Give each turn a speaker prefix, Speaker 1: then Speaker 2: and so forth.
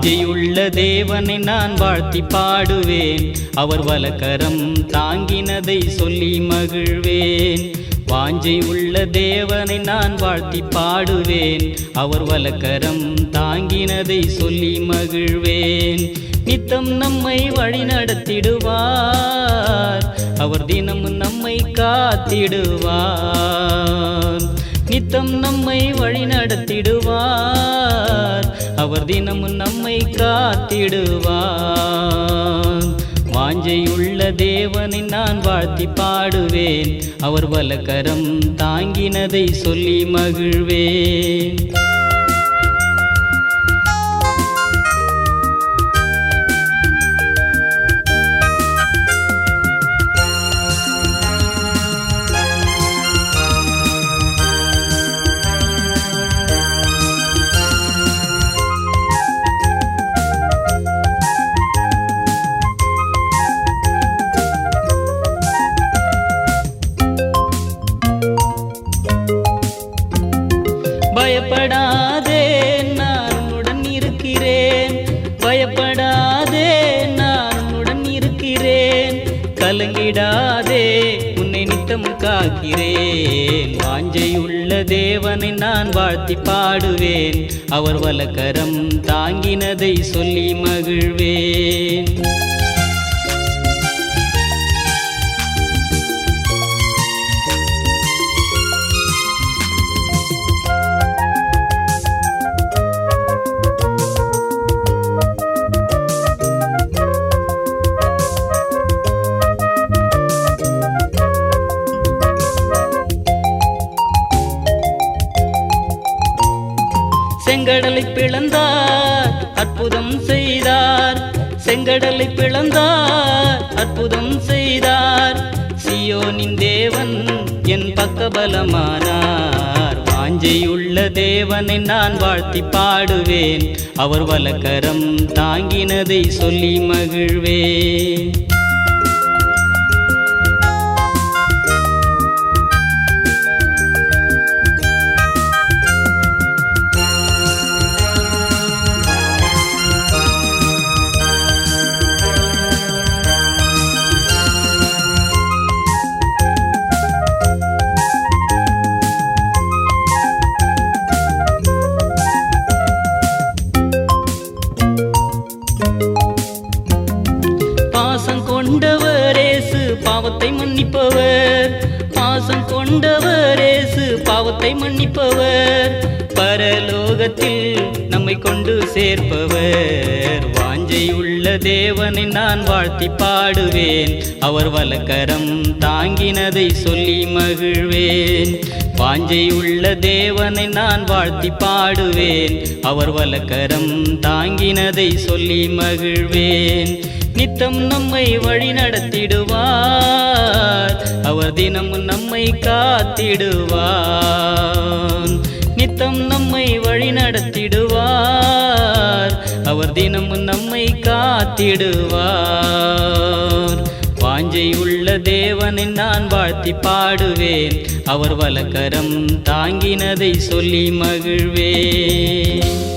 Speaker 1: வாஞ்சையுள்ள தேவனை நான் வாழ்த்தி பாடுவேன். அவர் வலக்கரம் தாங்கினதை சொல்லி மகிழ்வேன். வாஞ்சை உள்ள தேவனை நான் வாழ்த்தி பாடுவேன். அவர் வலக்கரம் தாங்கினதை சொல்லி மகிழ்வேன். நித்தம் நம்மை வழி நடத்திடுவார். அவர் தினமும் நம்மை காத்திடுவார். நித்தம் நம்மை வழி நடத்திடுவார். அவர் தினமும் நம்மை காத்திடுவார். வாஞ்சையுள்ள தேவனை நான் வாழ்த்தி பாடுவேன். அவர் வலக்கரம் தாங்கினதை சொல்லி மகிழ்வேன். பயப்படாதே நான் உடன் இருக்கிறேன். பயப்படாதே நான் உடன் இருக்கிறேன். கலங்கிடாதே உன்னை நித்தம் காக்கிறேன். வாஞ்சையுள்ள தேவனை நான் வாழ்த்தி பாடுவேன். அவர் வலக்கரம் தாங்கினதை சொல்லி மகிழ்வேன். செங்கடலை பிளந்தார் அற்புதம் செய்தார். செங்கடலை பிளந்தார் அற்புதம் செய்தார். சியோனின் தேவன் என் பக்கபலமானார். வாஞ்சையுள்ள தேவனை நான் வாழ்த்தி பாடுவேன். அவர் வலக்கரம் தாங்கினதை சொல்லி மகிழ்வேன். பாவத்தை மன்னிப்பவர். பாசம் கொண்டவரேசு பாவத்தை மன்னிப்பவர். பரலோகத்தில் நம்மை கொண்டு சேர்ப்பவர். வாஞ்சையுள்ள தேவனை நான் வாழ்த்தி பாடுவேன். அவர் வலக்கரம் தாங்கினதை சொல்லி மகிழ்வேன். வாஞ்சையுள்ள தேவனை நான் வாழ்த்தி பாடுவேன். அவர் வலக்கரம் தாங்கினதை சொல்லி மகிழ்வேன். நித்தம் நம்மை வழி நடத்திடுவார். அவர் தினம் நம்மை காத்திடுவார். நித்தம் நம்மை வழி நடத்திடுவார். அவர் தினம் நம்மை காத்திடுவார். வாஞ்சை உள்ள தேவனை நான் வாழ்த்தி பாடுவேன். அவர் வலக்கரம் தாங்கினதை சொல்லி மகிழ்வேன்.